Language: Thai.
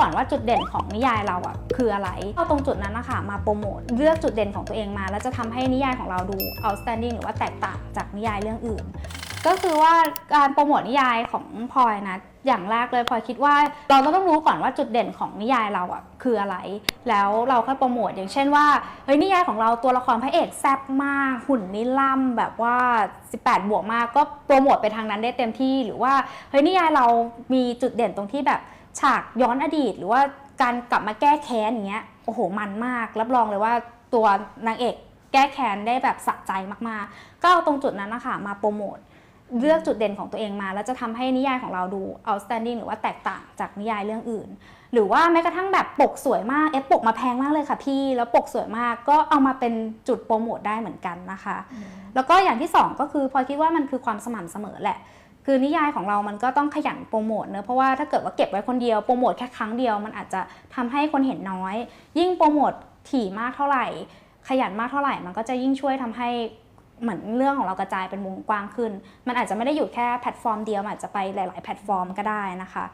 ก่อนว่าจุดเด่นของนิยายเราอะคืออะไรเอาตรงจุดนั้นนะคะมาโปรโมทเลือกจุดเด่นของตัวเองมา แล้วจะทำให้นิยายของเราดู outstanding หรือว่าแตกต่างจากนิยายเรื่องอื่น ก็คือว่าการโปรโมทนิยายของพลอยนะอย่างแรกเลยพลอยคิดว่าเราต้องรู้ก่อนว่าจุดเด่นของนิยายเราอะคืออะไร แล้วเราค่อยโปรโมทอย่างเช่นว่าเฮ้ยนิยายของเราตัวละครพระเอกแซ่บมาก หุ่นนี่ล่ำแบบว่า 18 บวกมากก็โปรโมทไปทางนั้นได้เต็มที่หรือว่าเฮ้ยนิยายเรามีจุดเด่นตรงที่แบบ ฉากย้อนอดีต หรือว่าการกลับมาแก้แค้นอย่างเงี้ยโอ้โหมันมาก รับรองเลยว่าตัวนางเอกแก้แค้นได้แบบสะใจมากๆ ก็เอาตรงจุดนั้นนะคะมาโปรโมทเลือกจุดเด่นของตัวเองมา แล้วจะทำให้นิยายของเราดู outstanding หรือว่าแตกต่างจากนิยายเรื่องอื่น หรือว่าแม้กระทั่งแบบปกสวยมากเอฟปกมาแพงมากเลยค่ะพี่ แล้วปกสวยมากก็เอามาเป็นจุดโปรโมทได้เหมือนกันนะคะ แล้วก็อย่างที่สองก็คือพลอยคิดว่ามันคือความสม่ำเสมอแหละ คือนิยายของเรามันก็ต้องขยันโปรโมทเนอะเพราะว่าถ้าเกิดว่าเก็บไว้คนเดียวโปรโมทแค่ครั้งเดียวมันอาจจะทำให้คนเห็นน้อย ยิ่งโปรโมทถี่มากเท่าไหร่ ขยันมากเท่าไหร่ มันก็จะยิ่งช่วยทำให้เหมือนเรื่องของเรากระจายเป็นวงกว้างขึ้น มันอาจจะไม่ได้อยู่แค่แพลตฟอร์มเดียวอาจจะไปหลาย ๆ แพลตฟอร์มก็ได้นะคะ